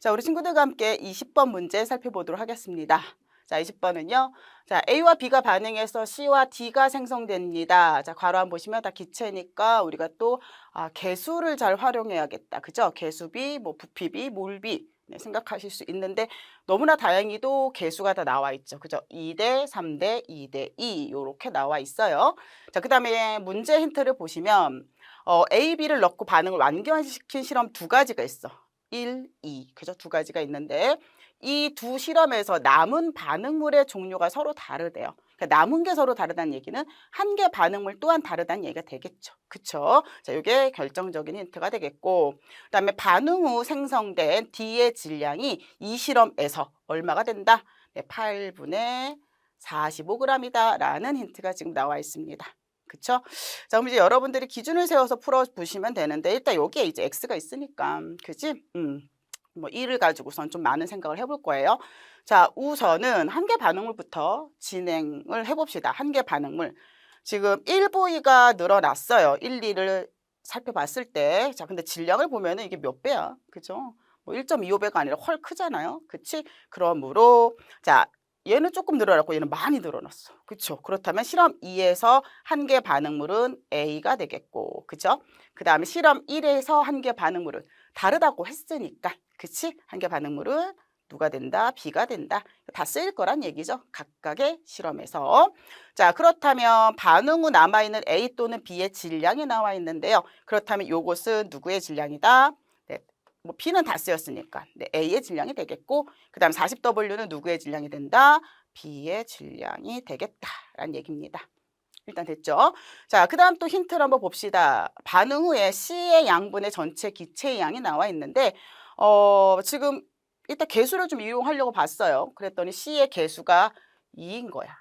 자, 우리 친구들과 함께 20번 문제 살펴보도록 하겠습니다. 자, 20번은요. 자, A와 B가 반응해서 C와 D가 생성됩니다. 자, 괄호 한 보시면 다 기체니까 우리가 또 아, 개수를 잘 활용해야겠다. 그죠? 개수비, 뭐 부피비, 몰비 네, 생각하실 수 있는데 너무나 다행히도 개수가 다 나와 있죠. 그죠? 2대 3대 2대 2 요렇게 나와 있어요. 자, 그다음에 문제 힌트를 보시면 어, A, B를 넣고 반응을 완전시킨 실험 두 가지가 있어. 1, 2. 그죠? 두 가지가 있는데 이 두 실험에서 남은 반응물의 종류가 서로 다르대요. 그러니까 남은 게 서로 다르다는 얘기는 한 개 반응물 또한 다르다는 얘기가 되겠죠. 그쵸? 자, 이게 결정적인 힌트가 되겠고 그 다음에 반응 후 생성된 D의 질량이 이 실험에서 얼마가 된다? 네, 8분의 45g이다 라는 힌트가 지금 나와 있습니다. 그쵸? 자, 그럼 이제 여러분들이 기준을 세워서 풀어 보시면 되는데 일단 여기에 이제 x가 있으니까 그지? 음. 뭐 1을 가지고선 좀 많은 생각을 해볼 거예요. 자, 우선은 한개 반응물부터 진행을 해봅시다. 한개 반응물. 지금 1부위가 늘어났어요. 1, 2를 살펴봤을 때. 자, 근데 질량을 보면은 이게 몇 배야? 그죠? 뭐 1.25배가 아니라 훨 크잖아요. 그치? 그러므로, 자, 얘는 조금 늘어났고 얘는 많이 늘어났어. 그쵸? 그렇다면 실험 2에서 한 개 반응물은 A가 되겠고, 그죠? 그 다음에 실험 1에서 한 개 반응물은 다르다고 했으니까, 그치? 한 개 반응물은 누가 된다? B가 된다. 다 쓰일 거란 얘기죠. 각각의 실험에서. 자, 그렇다면 반응 후 남아있는 A 또는 B의 질량이 나와 있는데요. 그렇다면 요것은 누구의 질량이다? 네, 뭐 B는 다 쓰였으니까 네, A의 질량이 되겠고 그 다음 40W는 누구의 질량이 된다? B의 질량이 되겠다라는 얘기입니다. 일단 됐죠? 자, 그 다음 또 힌트를 한번 봅시다. 반응 후에 C의 양분의 전체 기체의 양이 나와 있는데 어, 지금 일단 개수를 좀 이용하려고 봤어요. 그랬더니 C의 개수가 2인 거야.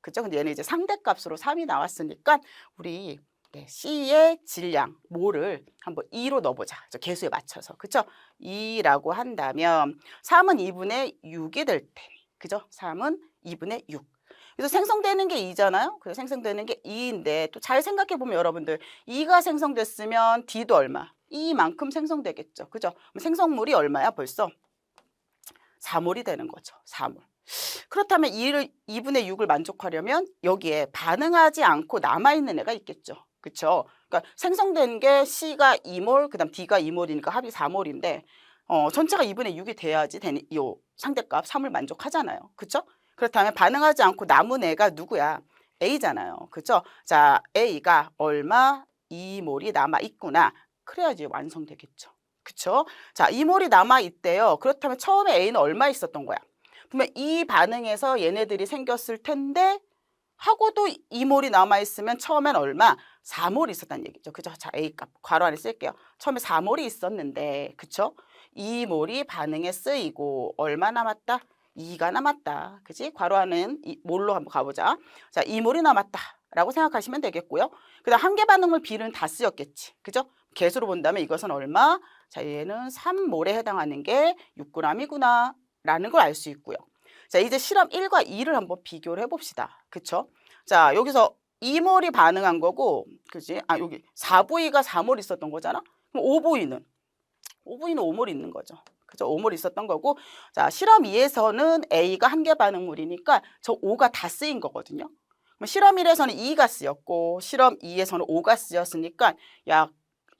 그죠? 근데 얘는 이제 상대값으로 3이 나왔으니까 우리 네, C의 질량, 모를 한번 2로 넣어보자. 저 개수에 맞춰서. 그죠? 2라고 한다면 3은 2분의 6이 될 테. 그죠? 3은 2분의 6. 그래서 생성되는 게 2잖아요. 그래서 생성되는 게 2인데 또 잘 생각해 보면 여러분들 2가 생성됐으면 D도 얼마? 2만큼 생성되겠죠. 그죠? 생성물이 얼마야 벌써? 4몰이 되는 거죠. 4몰. 그렇다면 2를 2분의 6을 만족하려면 여기에 반응하지 않고 남아 있는 애가 있겠죠. 그렇죠? 그러니까 생성된 게 C가 2몰, 그 다음 D가 2몰이니까 합이 4몰인데 어, 전체가 2분의 6이 돼야지 이 상대값 3을 만족하잖아요. 그렇죠? 그렇다면 반응하지 않고 남은 애가 누구야? A잖아요. 그렇죠? 자, A가 얼마 2몰이 남아 있구나. 그래야지 완성되겠죠. 그쵸? 자, 이몰이 남아 있대요. 그렇다면 처음에 A는 얼마 있었던 거야? 그러면 이 반응에서 얘네들이 생겼을 텐데 하고도 이몰이 남아 있으면 처음엔 얼마? 4몰이 있었다는 얘기죠. 그죠? 자, A 값 괄호 안에 쓸게요. 처음에 4몰이 있었는데, 그쵸? 2몰이 반응에 쓰이고 얼마 남았다? 2가 남았다. 그지? 괄호 안은 이 몰로 한번 가보자. 자, 2몰이 남았다. 라고 생각하시면 되겠고요. 그 다음 한개 반응물 B는 다 쓰였겠지. 그죠? 개수로 본다면 이것은 얼마? 자, 얘는 3몰에 해당하는 게 6g이구나 라는 걸 알 수 있고요. 자, 이제 실험 1과 2를 한번 비교를 해봅시다. 그쵸? 자, 여기서 2몰이 반응한 거고, 그지? 아, 여기 4부위가 4몰 있었던 거잖아? 그럼 5부위는? 5부위는 5몰 있는 거죠. 그죠? 5몰 있었던 거고, 자, 실험 2에서는 A가 한 개 반응물이니까 저 5가 다 쓰인 거거든요. 그럼 실험 1에서는 2가 쓰였고, 실험 2에서는 5가 쓰였으니까 약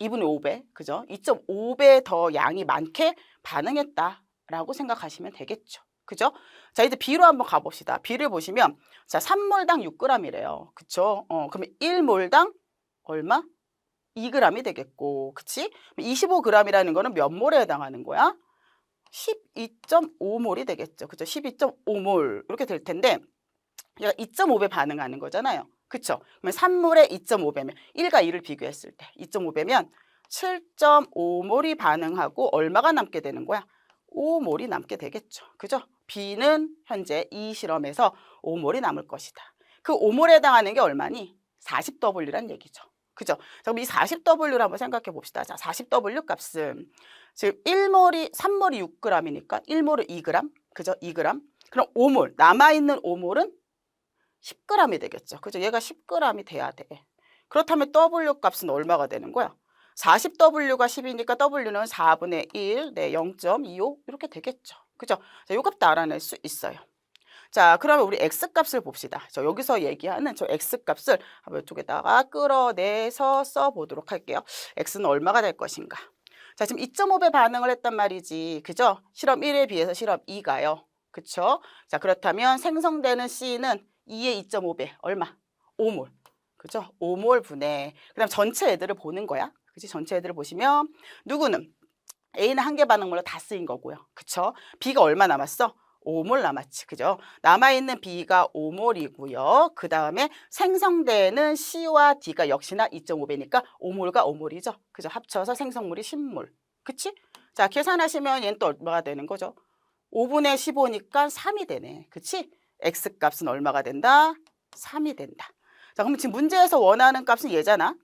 2분의 5배, 그죠? 2.5배 더 양이 많게 반응했다라고 생각하시면 되겠죠. 그죠? 자, 이제 B로 한번 가봅시다. B를 보시면, 자, 3몰당 6g이래요. 그쵸? 어, 그러면 1몰당 얼마? 2g이 되겠고, 그치? 25g이라는 거는 몇 몰에 해당하는 거야? 12.5몰이 되겠죠. 그죠? 12.5몰. 이렇게 될 텐데, 얘가 2.5배 반응하는 거잖아요. 그쵸? 그러면 3몰에 2.5배면 1과 2를 비교했을 때 2.5배면 7.5몰이 반응하고 얼마가 남게 되는 거야? 5몰이 남게 되겠죠. 그죠? B는 현재 이 실험에서 5몰이 남을 것이다. 그 5몰에 해당하는 게 얼마니? 40W란 얘기죠. 그죠? 자, 그럼 이 40W를 한번 생각해 봅시다. 자, 40W 값은 지금 1몰이 3몰이 6g이니까 1몰은 2g. 그죠? 2g. 그럼 5몰 남아 있는 5몰은 10g이 되겠죠. 그죠? 얘가 10g이 돼야 돼. 그렇다면 W 값은 얼마가 되는 거야? 40W가 10이니까 W는 4분의 1, 네, 0.25 이렇게 되겠죠. 그죠? 자, 요 값도 알아낼 수 있어요. 자, 그러면 우리 x 값을 봅시다. 저 여기서 얘기하는 저 x 값을 한번 이쪽에다가 끌어내서 써보도록 할게요. x는 얼마가 될 것인가? 자, 지금 2.5배 반응을 했단 말이지. 그죠? 실험 1에 비해서 실험 2가요. 그쵸? 자, 그렇다면 생성되는 C는 2의 2.5배. 얼마? 5몰. 그죠? 5몰 분의. 그 다음 전체 애들을 보는 거야. 그치? 전체 애들을 보시면 누구는 A는 한개 반응물로 다 쓰인 거고요. 그쵸? B가 얼마 남았어? 5몰 남았지. 그죠? 남아있는 B가 5몰이고요. 그 다음에 생성되는 C와 D가 역시나 2.5배니까 5몰과 5몰이죠. 그죠? 합쳐서 생성물이 10몰. 그치? 자, 계산하시면 얘는 또 얼마가 되는 거죠? 5분의 15니까 3이 되네. 그치? X 값은 얼마가 된다? 3이 된다. 자, 그럼 지금 문제에서 원하는 값은 얘잖아.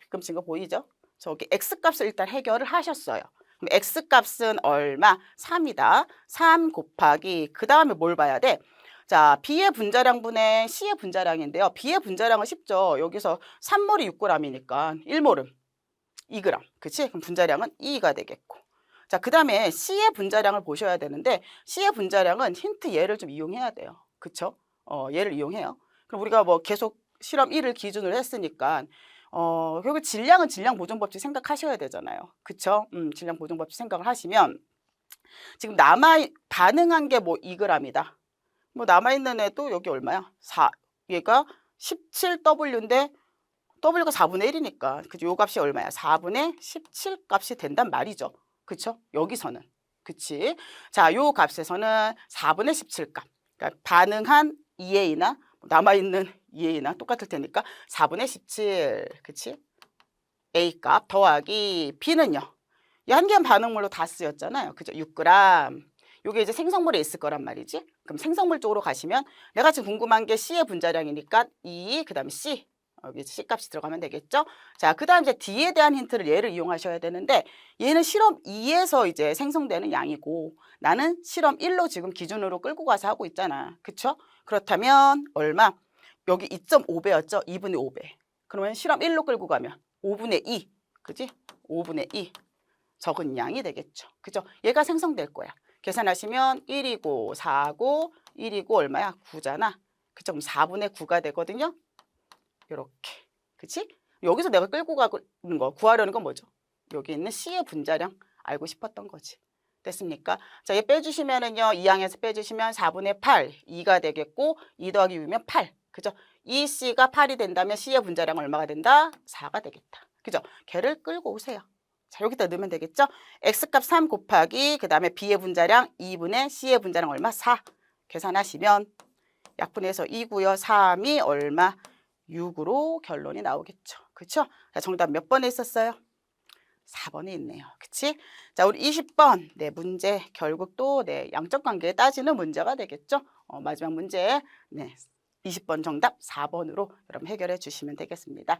비금 친 거 보이죠? 저기 X 값을 일단 해결을 하셨어요. 그럼 X 값은 얼마? 3이다. 3 곱하기 그 다음에 뭘 봐야 돼? 자, B의 분자량 분의 C의 분자량인데요. B의 분자량은 쉽죠. 여기서 3몰이 6g이니까 1몰은 2g. 그치? 그럼 분자량은 2가 되겠고. 자, 그 다음에 C의 분자량을 보셔야 되는데 C의 분자량은 힌트 얘를 좀 이용해야 돼요. 그쵸? 어, 얘를 이용해요. 그럼 우리가 뭐 계속 실험 1을 기준으로 했으니까 어, 결국 질량은 질량 보존 법칙 생각하셔야 되잖아요. 그쵸? 음, 질량 보존 법칙 생각을 하시면 지금 남아 반응한 게 뭐 2g이다. 뭐 남아 있는 애도 여기 얼마야? 4. 얘가 17W인데 W가 4분의 1이니까 그죠? 요 값이 얼마야? 4분의 17 값이 된단 말이죠. 그쵸? 여기서는. 그치? 자, 요 값에서는 4분의 17 값. 그러니까 반응한 2A나 남아있는 2A나 똑같을 테니까 4분의 17. 그치? A 값 더하기 B는요. 연기한 반응물로 다 쓰였잖아요. 그죠? 6g. 요게 이제 생성물에 있을 거란 말이지. 그럼 생성물 쪽으로 가시면 내가 지금 궁금한 게 C의 분자량이니까 2, 그 다음에 C. 여기 C 값이 들어가면 되겠죠? 자, 그 다음 이제 D에 대한 힌트를 얘를 이용하셔야 되는데 얘는 실험 2에서 이제 생성되는 양이고 나는 실험 1로 지금 기준으로 끌고 가서 하고 있잖아. 그쵸? 그렇다면 얼마? 여기 2.5배였죠? 2분의 5배. 그러면 실험 1로 끌고 가면 5분의 2. 그지? 5분의 2. 적은 양이 되겠죠. 그죠? 얘가 생성될 거야. 계산하시면 1이고 4고 1이고 얼마야? 9잖아. 그죠? 그럼 4분의 9가 되거든요. 이렇게. 그치? 여기서 내가 끌고 가는 거, 구하려는 건 뭐죠? 여기 있는 C의 분자량 알고 싶었던 거지. 됐습니까? 자, 얘 빼주시면은요, 2항에서 빼주시면 4분의 8, 2가 되겠고, 2 더하기 6이면 8. 그죠? 이 C가 8이 된다면 C의 분자량 얼마가 된다? 4가 되겠다. 그죠? 걔를 끌고 오세요. 자, 여기다 넣으면 되겠죠? X값 3 곱하기, 그 다음에 B의 분자량 2분의 C의 분자량 얼마? 4. 계산하시면 약분해서 2고요. 3이 얼마? 6으로 결론이 나오겠죠. 그렇죠? 자, 정답 몇 번에 있었어요? 4번에 있네요. 그치? 자, 우리 20번. 네, 문제. 결국 또, 네, 양적 관계 따지는 문제가 되겠죠? 어, 마지막 문제. 네. 20번 정답 4번으로 여러분 해결해 주시면 되겠습니다.